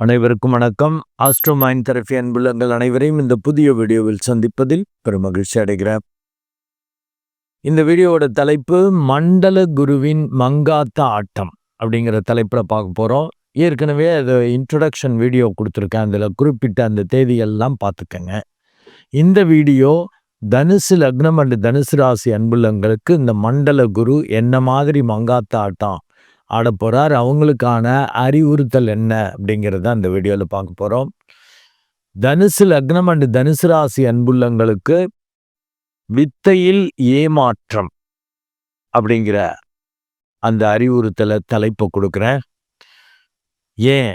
அனைவருக்கும் வணக்கம். Astro mind therapy அன்புள்ளங்கள் அனைவரையும் இந்த புதிய வீடியோவில் சந்திப்பதில் பெரும் மகிழ்ச்சி அடைகிறேன். இந்த வீடியோவோட தலைப்பு மண்டல குருவின் மங்காத்த ஆட்டம் அப்படிங்கிற தலைப்பில் பார்க்க போகிறோம் ஏற்கனவே அது இன்ட்ரடக்ஷன் வீடியோ கொடுத்துருக்கேன். அதில் குறிப்பிட்ட அந்த தேதியெல்லாம் பார்த்துக்கங்க. இந்த வீடியோ தனுசு லக்னம் அண்டு தனுசு ராசி அன்புள்ளங்களுக்கு இந்த மண்டல குரு என்ன மாதிரி மங்காத்த ஆட்டம் ஆட போகிறார் அவங்களுக்கான அறிவுறுத்தல் என்ன அப்படிங்கிறத அந்த வீடியோவில் பார்க்க போகிறோம் தனுசு லக்னம் அண்டு தனுசு ராசி அன்புள்ளங்களுக்கு வித்தையில் ஏமாற்றம் அப்படிங்கிற அந்த அறிவுறுத்தலை தலைப்பை கொடுக்குறேன். ஏன்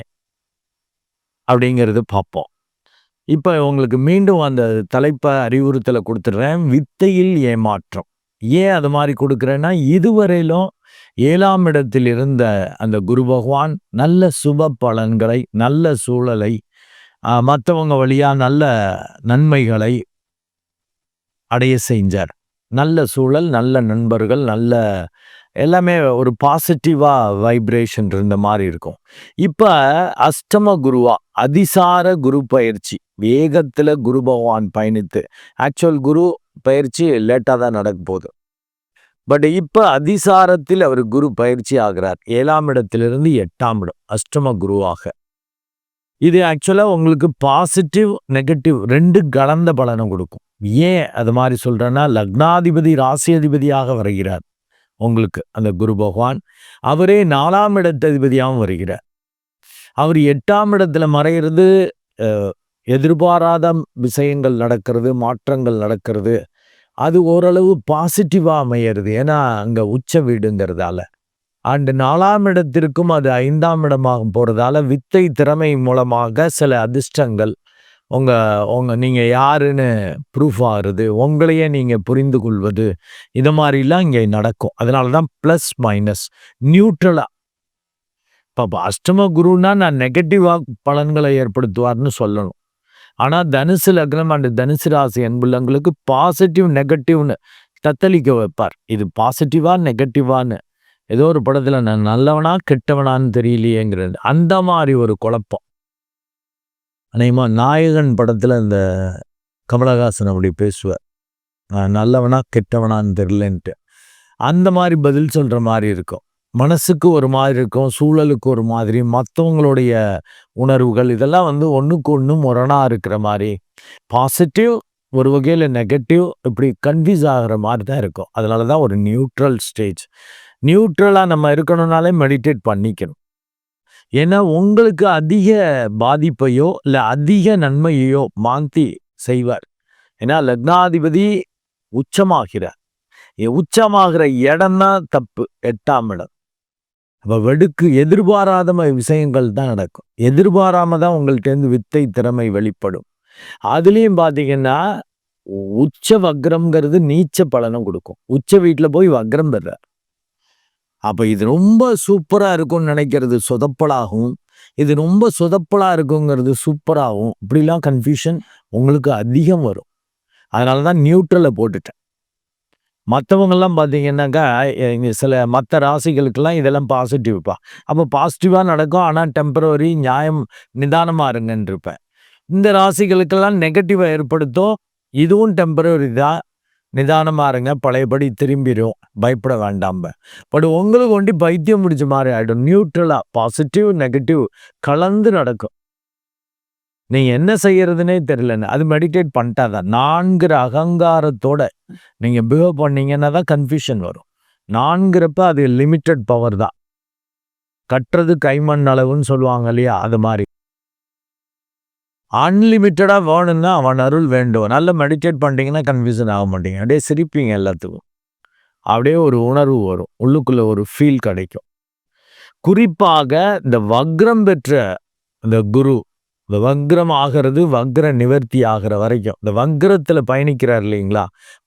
அப்படிங்கிறது பார்ப்போம். இப்போ உங்களுக்கு மீண்டும் அந்த தலைப்பை அறிவுறுத்தலை கொடுத்துட்றேன். வித்தையில் ஏமாற்றம். ஏன் அது மாதிரி கொடுக்குறேன்னா இதுவரையிலும் ஏழாம் இடத்தில் இருந்த அந்த குரு பகவான் நல்ல சுப பலன்களை நல்ல சூழலை மற்றவங்க வழியாக நல்ல நன்மைகளை அடைய செஞ்சார். நல்ல சூழல் நல்ல நண்பர்கள் நல்ல எல்லாமே ஒரு பாசிட்டிவாக வைப்ரேஷன் இருந்த மாதிரி இருக்கும். இப்போ அஷ்டம குருவா அதிசார குரு பயிற்சி வேகத்தில் குரு பகவான் பயணித்து ஆக்சுவல் குரு பயிற்சி லேட்டாக தான் நடக்க போகுது. பட் இப்போ அதிசாரத்தில் அவர் குரு பயிற்சி ஆகிறார். ஏழாம் இடத்திலிருந்து எட்டாம் இடம் அஷ்டம குருவாக. இது ஆக்சுவலாக உங்களுக்கு பாசிட்டிவ் நெகட்டிவ் ரெண்டு கலந்த பலனை கொடுக்கும். ஏன் அது மாதிரி சொல்கிறேன்னா லக்னாதிபதி ராசி அதிபதியாக வருகிறார் உங்களுக்கு அந்த குரு பகவான். அவரே நாலாம் இடத்ததிபதியாகவும் வருகிறார். அவர் எட்டாம் இடத்துல மறைகிறது எதிர்பாராத விஷயங்கள் நடக்கிறது மாற்றங்கள் நடக்கிறது. அது ஓரளவு பாசிட்டிவாக அமையிறது. ஏன்னா அங்கே உச்ச வீடுங்கிறதால. அண்டு நாலாம் இடத்திற்கும் அது ஐந்தாம் இடமாக போகிறதால வித்தை திறமை மூலமாக சில அதிர்ஷ்டங்கள் உங்கள் உங்கள் நீங்கள் யாருன்னு ப்ரூஃப் ஆகுறது உங்களையே நீங்கள் புரிந்து கொள்வது இது மாதிரிலாம் இங்கே நடக்கும். அதனால தான் ப்ளஸ் மைனஸ் நியூட்ரலாக இப்போ அஷ்டம குருன்னா நான் நெகட்டிவாக பலன்களை ஏற்படுத்துவார்னு சொல்லணும். ஆனால் தனுசு லக்னம் அண்ட் தனுசு ராசி அன்புள்ளவங்களுக்கு பாசிட்டிவ் நெகட்டிவ்னு தத்தளிக்க வைப்பார். இது பாசிட்டிவா நெகட்டிவான்னு ஏதோ ஒரு படத்தில் நான் நல்லவனா கெட்டவனான்னு தெரியலையேங்கிறது. அந்த மாதிரி ஒரு குழப்பம். அநேகமா நாயகன் படத்தில் இந்த கமலஹாசன் அப்படி பேசுவார். நான் நல்லவனா கெட்டவனான்னு தெரியலன்ட்டு. அந்த மாதிரி பதில் சொல்கிற மாதிரி இருக்கும். மனசுக்கு ஒரு மாதிரி இருக்கும் சூழலுக்கு ஒரு மாதிரி மற்றவங்களுடைய உணர்வுகள் இதெல்லாம் வந்து ஒன்றுக்கு ஒன்று முரணாக இருக்கிற மாதிரி பாசிட்டிவ் ஒரு வகையில் நெகட்டிவ் இப்படி கன்ஃபியூஸ் ஆகிற மாதிரி தான் இருக்கும். அதனால தான் ஒரு நியூட்ரல் ஸ்டேஜ் நியூட்ரலாக நம்ம இருக்கணும்னாலே மெடிடேட் பண்ணிக்கணும். ஏன்னா உங்களுக்கு அதிக பாதிப்பையோ இல்லை அதிக நன்மையையோ மாந்தி செய்வார். ஏன்னா லக்னாதிபதி உச்சமாகிறார். உச்சமாகிற இடம் தான் தப்பு எட்டாம் இடம். அப்போ வெடுக்கு எதிர்பாராத விஷயங்கள் தான் நடக்கும். எதிர்பாராம தான் உங்கள்கிட்டேருந்து வித்தை திறமை வெளிப்படும். அதுலேயும் பார்த்தீங்கன்னா உச்ச வக்ரம்ங்கிறது நீச்ச பலனும் கொடுக்கும். உச்ச வீட்டில் போய் வக்ரம் பெறார். அப்போ இது ரொம்ப சூப்பராக இருக்கும்னு நினைக்கிறது சொதப்பலாகும். இது ரொம்ப சொதப்பலாக இருக்குங்கிறது சூப்பராகும். இப்படிலாம் கன்ஃபியூஷன் உங்களுக்கு அதிகம் வரும். அதனால தான் நியூட்ரலை போட்டுட்டேன். மற்றவங்கெல்லாம் பார்த்தீங்கன்னாக்கா சில மற்ற ராசிகளுக்கெல்லாம் இதெல்லாம் பாசிட்டிவ்ப்பா அப்போ பாசிட்டிவாக நடக்கும். ஆனால் டெம்பரவரி நியாயம் நிதானமாக இருங்கன்னு இருப்பேன் இந்த ராசிகளுக்கெல்லாம் நெகட்டிவாக ஏற்படுத்தும். இதுவும் டெம்பரவரி தான். நிதானமாக இருங்க. பழையபடி திரும்பிடும் பயப்பட வேண்டாம். பட் உங்களுக்கு ஒண்டி பைத்தியம் முடிச்ச மாதிரி ஆகிடும் நியூட்ரலாக பாசிட்டிவ் நெகட்டிவ் கலந்து நடக்கும். நீங்கள் என்ன செய்யறதுனே தெரியலன்னு அது மெடிடேட் பண்ணிட்டாதான் நான்கிற அகங்காரத்தோட நீங்கள் பிஹேவ் பண்ணீங்கன்னா தான் கன்ஃபியூஷன் வரும். நான்கிறப்ப அது லிமிட்டட் பவர் தான். கட்டுறது கைமண் அளவுன்னு சொல்லுவாங்க இல்லையா? அது மாதிரி. அன்லிமிட்டடாக வேணும்னா அவன் அருள் வேண்டும். நல்லா மெடிடேட் பண்ணிட்டீங்கன்னா கன்ஃபியூஷன் ஆக மாட்டீங்க. அப்படியே சிரிப்பீங்க எல்லாத்துக்கும். அப்படியே ஒரு உணர்வு வரும். உள்ளுக்குள்ளே ஒரு ஃபீல் கிடைக்கும். குறிப்பாக இந்த வக்ரம் பெற்ற இந்த குரு இந்த வக்ரம் ஆகிறது வக்ர நிவர்த்தி ஆகிற வரைக்கும். இந்த வக்ரத்தில் பயணிக்கிறார் இல்லைங்களா?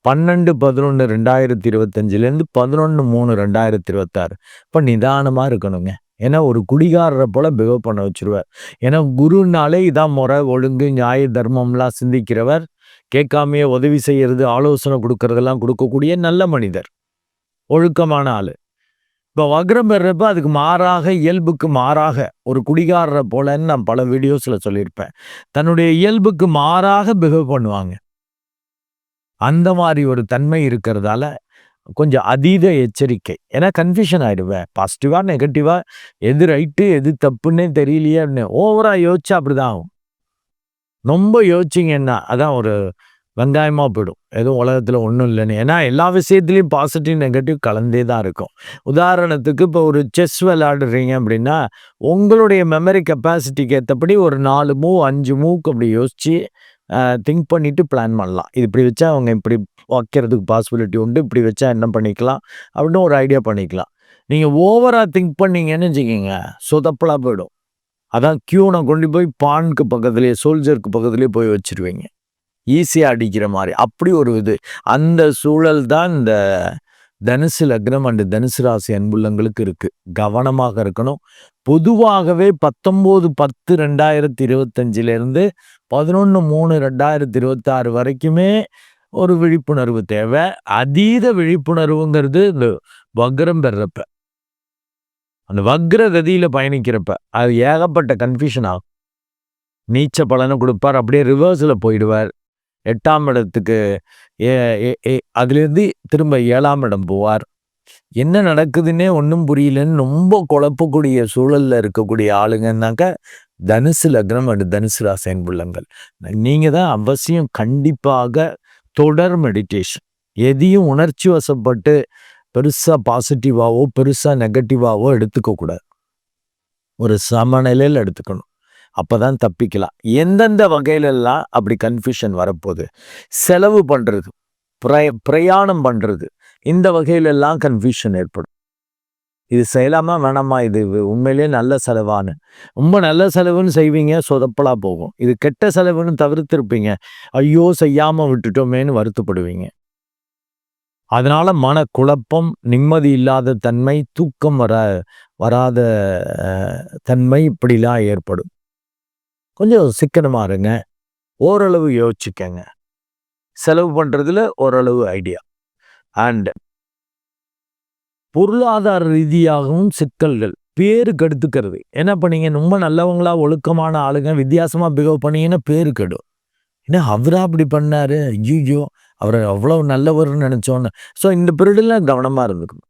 பன்னெண்டு பதினொன்று ரெண்டாயிரத்தி இருபத்தஞ்சிலேருந்து பதினொன்று மூணு ரெண்டாயிரத்தி இருபத்தாறு இப்போ நிதானமாக இருக்கணுங்க. ஏன்னா ஒரு குடிகாரரை போல பிஹேவ் பண்ண வச்சுருவார். ஏன்னா குருனாலே இதான் முறை ஒழுங்கு நியாய தர்மம்லாம் சிந்திக்கிறவர் கேட்காமையே உதவி செய்கிறது ஆலோசனை கொடுக்கறதெல்லாம் கொடுக்கக்கூடிய நல்ல மனிதர். ஒழுக்கமான ஆள். இப்போ வக்ரம் பெறப்ப அதுக்கு மாறாக இயல்புக்கு மாறாக ஒரு குடிகாரரை போலன்னு நான் பல வீடியோஸில் சொல்லியிருப்பேன். தன்னுடைய இயல்புக்கு மாறாக பிஹேவ் பண்ணுவாங்க. அந்த மாதிரி ஒரு தன்மை இருக்கிறதால கொஞ்சம் அதீத எச்சரிக்கை. ஏன்னா கன்ஃபியூஷன் ஆயிடுவேன் பாசிட்டிவாக நெகட்டிவாக எது ரைட்டு எது தப்புன்னே தெரியலையே அப்படின்னு ஓவராக யோசிச்சா அப்படிதான் ஆகும். ரொம்ப யோசிச்சிங்கன்னா அதான் ஒரு வெங்காயமாக போயிடும். எதுவும் உலகத்தில் ஒன்றும் இல்லைன்னு. ஏன்னா எல்லா விஷயத்துலையும் பாசிட்டிவ் நெகட்டிவ் கலந்தே தான் இருக்கும். உதாரணத்துக்கு இப்போ ஒரு செஸ் விளாடுறீங்க அப்படின்னா உங்களுடைய மெமரி கெப்பாசிட்டிக்கு ஏற்றபடி ஒரு நாலு மூவ் அஞ்சு மூவ்க்கு அப்படி யோசித்து திங்க் பண்ணிவிட்டு பிளான் பண்ணலாம். இது இப்படி வச்சா அவங்க இப்படி வைக்கிறதுக்கு பாசிபிலிட்டி உண்டு. இப்படி வச்சா என்ன பண்ணிக்கலாம்? அப்படின்னு ஒரு ஐடியா பண்ணிக்கலாம். நீங்கள் ஓவராக திங்க் பண்ணீங்கன்னு வச்சுக்கிங்க சொதப்பலாக போயிடும். அதான் க்யூனை கொண்டு போய் பானுக்கு பக்கத்துலேயே சோல்ஜருக்கு பக்கத்துலேயே போய் வச்சுருவீங்க. ஈஸியாக அடிக்கிற மாதிரி. அப்படி ஒரு இது. அந்த சூழல் தான் இந்த தனுசு லக்னம் அண்டு தனுசு ராசி அன்புள்ளங்களுக்கு இருக்குது கவனமாக இருக்கணும். பொதுவாகவே பத்தொம்போது பத்து ரெண்டாயிரத்தி இருபத்தஞ்சிலேருந்து பதினொன்று மூணு ரெண்டாயிரத்தி இருபத்தாறு வரைக்குமே ஒரு விழிப்புணர்வு தேவை. அதீத விழிப்புணர்வுங்கிறது இந்த வக்ரம் பெறப்ப அந்த வக்ர கதியில் பயணிக்கிறப்ப அது ஏகப்பட்ட கன்ஃபியூஷன் ஆகும். நீச்ச பலனை கொடுப்பார். அப்படியே ரிவர்ஸில் போயிடுவார். எட்டாம் இடத்துக்கு அதுலேருந்து திரும்ப ஏழாம் இடம் போவார். என்ன நடக்குதுன்னே ஒன்றும் புரியலன்னு ரொம்ப குழப்பக்கூடிய சூழலில் இருக்கக்கூடிய ஆளுங்கன்னாக்க தனுசு லக்னம் அண்டு தனுசு ராசையன் புள்ளங்கள் நீங்கள் தான் அவசியம் கண்டிப்பாக தொடர் மெடிடேஷன் எதையும் உணர்ச்சி வசப்பட்டு பெருசாக பாசிட்டிவாகவோ பெருசாக நெகட்டிவாகவோ எடுத்துக்கக்கூடாது. ஒரு சமநிலையில் எடுத்துக்கணும். அப்போ தான் தப்பிக்கலாம். எந்தெந்த வகையிலெல்லாம் அப்படி கன்ஃபியூஷன் வரப்போகுது? செலவு பண்ணுறது பிரய பிரயாணம் பண்ணுறது இந்த வகையிலெல்லாம் கன்ஃபியூஷன் ஏற்படும். இது செய்யலாமா வேணாமா? இது உண்மையிலே நல்ல செலவானு ரொம்ப நல்ல செலவுன்னு செய்வீங்க சொதப்பலாக போகும். இது கெட்ட செலவுன்னு தவிர்த்திருப்பீங்க. ஐயோ செய்யாமல் விட்டுட்டோமேன்னு வருத்தப்படுவீங்க. அதனால் மன குழப்பம் நிம்மதி இல்லாத தன்மை தூக்கம் வர வராத தன்மை இப்படிலாம் ஏற்படும். கொஞ்சம் சிக்கனமாக இருங்க. ஓரளவு யோசிச்சுக்கங்க. செலவு பண்ணுறதுல ஓரளவு ஐடியா. அண்ட் பொருளாதார ரீதியாகவும் சிக்கல்கள். பேரு கெடுத்துக்கிறது. என்ன பண்ணீங்க? ரொம்ப நல்லவங்களா ஒழுக்கமான ஆளுங்க வித்தியாசமாக பிஹேவ் பண்ணீங்கன்னா பேரு கெடும். ஏன்னா அவரா அப்படி பண்ணார்? ஐயோ அவர் அவ்வளோ நல்லவர்னு நினச்சோன்னு. ஸோ இந்த பீரியடில் கவனமாக இருந்துக்கணும்.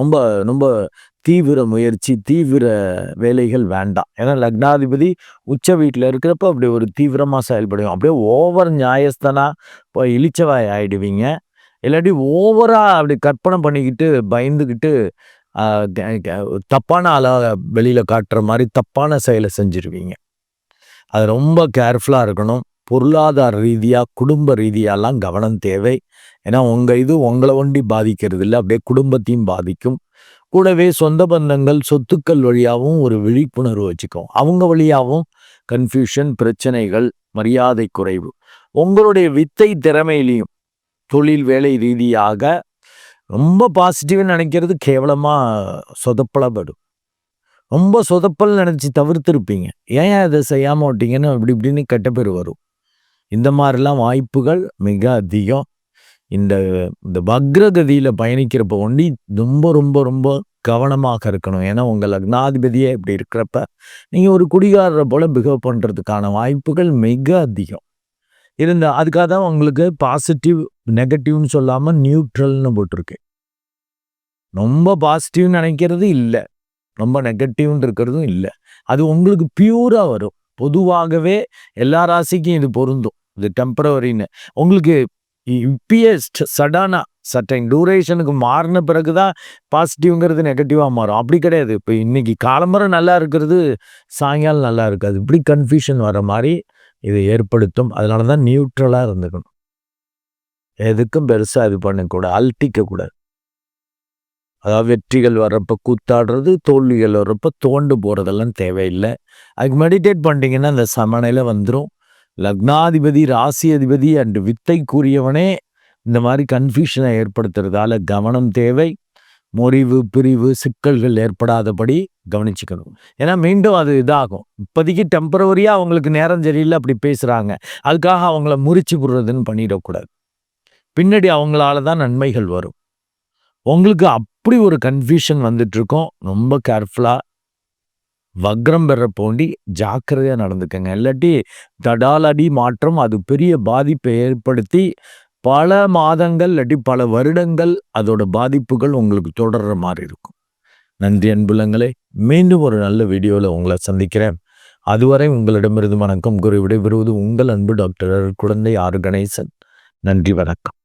ரொம்ப ரொம்ப தீவிர முயற்சி தீவிர வேலைகள் வேண்டாம். ஏன்னா லக்னாதிபதி உச்ச வீட்டில் இருக்கிறப்ப அப்படி ஒரு தீவிரமாக செயல்படுவோம் அப்படியே ஓவர் நியாயஸ்தனாக இப்போ இழிச்சவாய் ஆகிடுவீங்க இல்லாட்டி ஓவராக அப்படி கற்பனை பண்ணிக்கிட்டு பயந்துக்கிட்டு தப்பான ஆளாக வெளியில் காட்டுற மாதிரி தப்பான செயலை செஞ்சுருவீங்க. அது ரொம்ப கேர்ஃபுல்லாக இருக்கணும். பொருளாதார ரீதியாக குடும்ப ரீதியாலாம் கவனம் தேவை. ஏன்னா உங்கள் இது உங்களை ஒண்டி பாதிக்கிறது இல்லை அப்படியே குடும்பத்தையும் பாதிக்கும். கூடவே சொந்த பந்தங்கள் சொத்துக்கள் வழியாகவும் ஒரு விழிப்புணர்வு வச்சுக்கும். அவங்க வழியாகவும் கன்ஃபியூஷன் பிரச்சனைகள் மரியாதை குறைவு. உங்களுடைய வித்தை திறமையிலையும் தொழில் வேலை ரீதியாக ரொம்ப பாசிட்டிவ்னு நினைக்கிறது கேவலமாக சொதப்பலப்படும். ரொம்ப சொதப்பல் நினச்சி தவிர்த்துருப்பீங்க. ஏன் அதை செய்யாமல் விட்டீங்கன்னு இப்படி இப்படின்னு கெட்ட பேர் வரும். இந்த மாதிரிலாம் வாய்ப்புகள் மிக அதிகம். இந்த இந்த வக்ரகதியில் பயணிக்கிறப்ப ஒண்டி ரொம்ப ரொம்ப ரொம்ப கவனமாக இருக்கணும். ஏன்னா உங்கள் லக்னாதிபதியே இப்படி இருக்கிறப்ப நீங்கள் ஒரு குடிகாரரை போல் பிஹேவ் பண்ணுறதுக்கான வாய்ப்புகள் மிக அதிகம். இருந்த அதுக்காக தான் உங்களுக்கு பாசிட்டிவ் நெகட்டிவ்னு சொல்லாமல் நியூட்ரல்னு போட்டிருக்கு. ரொம்ப பாசிட்டிவ்னு நினைக்கிறது இல்லை. ரொம்ப நெகட்டிவ்னு இருக்கிறதும் இல்லை. அது உங்களுக்கு பியூராக வரும். பொதுவாகவே எல்லா ராசிக்கும் இது பொருந்தும். இது டெம்பரவரின்னு உங்களுக்கு இப்பயே சடானா சட்டன் டூரேஷனுக்கு மாறின பிறகு தான் பாசிட்டிவ்ங்கிறது நெகட்டிவாக மாறும். அப்படி கிடையாது. இப்போ இன்றைக்கி காலம்பரம் நல்லா இருக்கிறது சாயங்காலம் நல்லா இருக்காது. இப்படி கன்ஃபியூஷன் வர மாதிரி இதை ஏற்படுத்தும். அதனால தான் நியூட்ரலாக இருந்துக்கணும். எதுக்கும் பெருசாக இது பண்ணக்கூடாது. அல்ட்டிக்கக்கூடாது அதாவது வெற்றிகள் வர்றப்போ கூத்தாடுறது தோல்விகள் வர்றப்போ தோண்டு போகிறதெல்லாம் தேவையில்லை. அதுக்கு மெடிடேட் பண்ணிட்டீங்கன்னா அந்த சமநிலை வந்துடும் லக்னாதிபதி ராசி அதிபதி அண்டு வித்தை கூறியவனே இந்த மாதிரி கன்ஃபியூஷனை ஏற்படுத்துறதால கவனம் தேவை. முறிவு பிரிவு சிக்கல்கள் ஏற்படாதபடி கவனிச்சுக்கணும். ஏன்னா மீண்டும் அது இதாகும். இப்போதைக்கு டெம்பரவரியாக அவங்களுக்கு நேரம் சரியில்லை அப்படி பேசுகிறாங்க அதுக்காக அவங்கள முறிச்சு விடுறதுன்னு பண்ணிடக்கூடாது. பின்னாடி அவங்களால தான் நன்மைகள் வரும். உங்களுக்கு அப்படி ஒரு கன்ஃபியூஷன் வந்துட்டு இருக்கோம். ரொம்ப கேர்ஃபுல்லாக வக்ரம் பெற போண்டி ஜாக்கிரதையாக நடந்துக்கங்க. இல்லாட்டி தடாலடி மாற்றம் அது பெரிய பாதிப்பை ஏற்படுத்தி பல மாதங்கள் இல்லாட்டி பல வருடங்கள் அதோட பாதிப்புகள் உங்களுக்கு தொடர்ற மாதிரி இருக்கும். நன்றி அன்புலங்களே. மீண்டும் ஒரு நல்ல வீடியோவில் உங்களை சந்திக்கிறேன். அதுவரை உங்களிடமிருந்து வணக்கம் குரு விடைபெறுவது உங்கள் அன்பு டாக்டர் குழந்தை ஆறு கணேசன். நன்றி வணக்கம்.